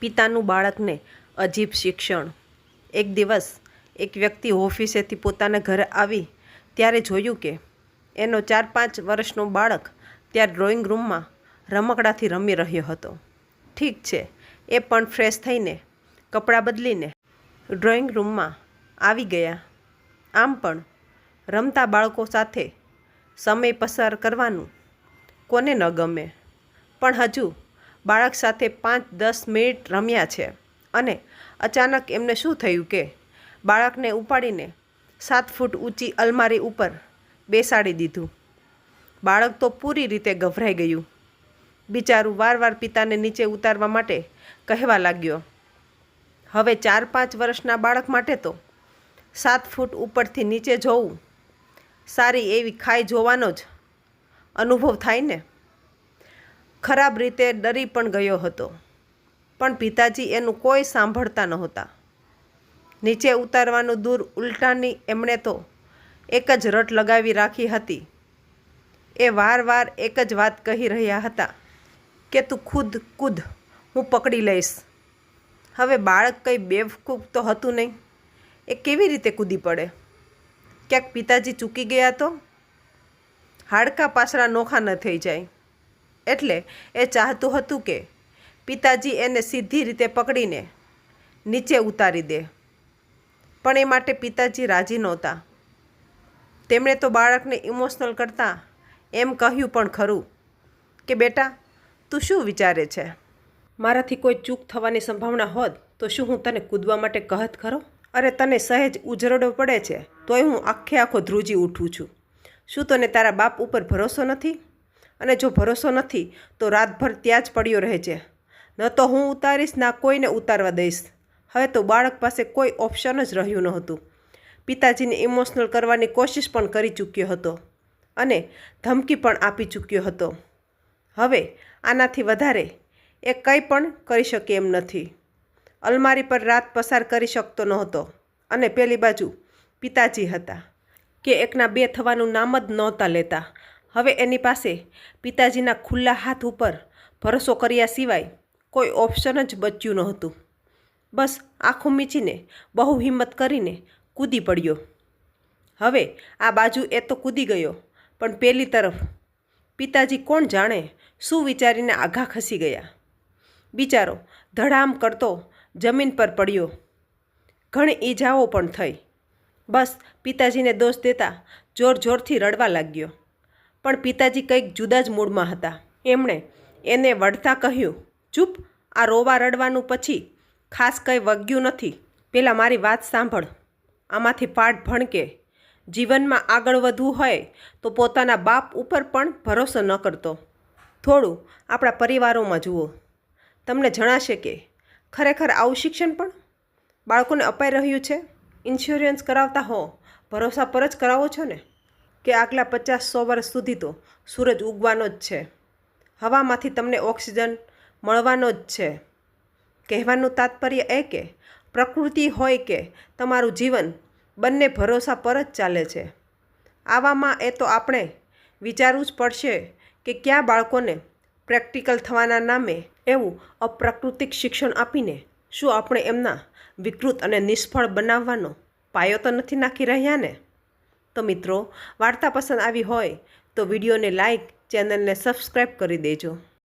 પિતાનું બાળકને અજીબ શિક્ષણ. એક દિવસ એક વ્યક્તિ ઓફિસેથી પોતાના ઘરે આવી ત્યારે જોયું કે એનો ચાર પાંચ વર્ષનો બાળક ત્યાં ડ્રોઈંગ રૂમમાં રમકડાથી રમી રહ્યો હતો. ઠીક છે, એ પણ ફ્રેશ થઈને કપડાં બદલીને ડ્રોઈંગ રૂમમાં આવી ગયા. આમ પણ રમતા બાળકો સાથે સમય પસાર કરવાનું કોને ન ગમે. પણ હજુ બાળક સાથે પાંચ દસ મિનિટ રમ્યા છે અને અચાનક એમને શું થયું કે બાળકને ઉપાડીને સાત ફૂટ ઊંચી અલમારી ઉપર બેસાડી દીધું. બાળક તો પૂરી રીતે ગભરાઈ ગયું. બિચારું વાર વાર પિતાને નીચે ઉતારવા માટે કહેવા લાગ્યો. હવે ચાર પાંચ વર્ષના બાળક માટે તો સાત ફૂટ ઉપરથી નીચે જોવું સારી એવી ખાઈ જોવાનો જ અનુભવ થાય ને? ખરાબ રીતે ડરી પણ ગયો હતો. પણ પિતાજી એનું કોઈ સાંભળતા નહોતા. નીચે ઉતારવાનું દૂર ઉલટાની એમણે તો એક જ રટ લગાવી રાખી હતી. એ વાર વાર એક જ વાત કહી રહ્યા હતા કે, તું ખુદ કૂદ હું પકડી લઈશ. હવે બાળક કંઈ બેવકૂફ તો હતું નહીં. એ કેવી રીતે કૂદી પડે? ક્યાંક પિતાજી ચૂકી ગયા તો? હાડકાં પાસરા નોખા ન થઈ જાય. એટલે એ ચાહતું હતું કે પિતાજી એને સીધી રીતે પકડીને નીચે ઉતારી દે. પણ એ માટે પિતાજી રાજી નહોતા. તેમણે તો બાળકને ઇમોશનલ કરતાં એમ કહ્યું પણ ખરું કે, બેટા, તું શું વિચારે છે? મારાથી કોઈ ચૂક થવાની સંભાવના હોત તો શું હું તને કૂદવા માટે કહત ખરો? અરે, તને સહેજ ઉજરડો પડે છે, તોય હું આખે આખો ધ્રુજી ઉઠું છું. શું તને તારા બાપ ઉપર ભરોસો નથી? અને જો ભરોસો નથી, તો રાતભર ત્યાં જ પડ્યો રહે છે. ન તો હું ઉતારીશ, ના કોઈને ઉતારવા દઈશ. હવે તો બાળક પાસે કોઈ ઓપ્શન જ રહ્યું નહોતું. પિતાજીને ઇમોશનલ કરવાની કોશિશ પણ કરી ચૂક્યો હતો અને ધમકી પણ આપી ચૂક્યો હતો. હવે આનાથી વધારે એ કંઈ પણ કરી શકે એમ નથી. અલમારી પર રાત પસાર કરી શકતો નહોતો અને પેલી બાજુ પિતાજી હતા, કે એકના બે થવાનું નામ જ નહોતા લેતા. હવે એની પાસે પિતાજીના ખુલ્લા હાથ ઉપર ભરોસો કર્યા સિવાય કોઈ ઓપ્શન જ બચ્યું નહોતું. બસ આંખો મીચીને બહુ હિંમત કરીને કૂદી પડ્યો. હવે આ બાજુ એ તો કૂદી ગયો, પણ પેલી તરફ પિતાજી કોણ જાણે શું વિચારીને આઘા ખસી ગયા. બિચારો ધડામ કરતો જમીન પર પડ્યો. ઘણી ઈજાઓ પણ થઈ. બસ પિતાજીને દોષ દેતા જોર જોરથી રડવા લાગ્યો. પણ પિતાજી કંઈક જુદા જ મૂડમાં હતા. એમણે એને વળતા કહ્યું, ચૂપ, આ રોવા રડવાનું પછી ખાસ કંઈ વગ્યું નથી. પહેલાં મારી વાત સાંભળ. આમાંથી પાઠ ભણકે. જીવનમાં આગળ વધવું હોય તો પોતાના બાપ ઉપર પણ ભરોસો ન કરતો. થોડું આપણા પરિવારોમાં જુઓ. તમને જણાશે કે ખરેખર આવું શિક્ષણ પણ? બાળકોને અપાઈ રહ્યું છે? ઇન્સ્યોરન્સ કરાવતા હો. ભરોસા પર જ કરાવો છો ને? કે આગલા પચાસ સો વર્ષ સુધી તો સૂરજ ઉગવાનો જ છે. હવામાંથી તમને ઓક્સિજન મળવાનો જ છે. કહેવાનું તાત્પર્ય એ કે પ્રકૃતિ હોય કે તમારું જીવન, બંને ભરોસા પર જ ચાલે છે. આવામાં એ તો આપણે વિચારવું જ પડશે કે ક્યાં બાળકોને પ્રેક્ટિકલ થવાના નામે એવું અપ્રાકૃતિક શિક્ષણ આપીને શું આપણે એમના વિકૃત અને નિષ્ફળ બનાવવાનો પાયો તો નથી નાખી રહ્યા ને? તો મિત્રો વાર્તા પસંદ આવી હોય તો વિડીયોને લાઇક ચેનલને સબસ્ક્રાઈબ કરી દેજો.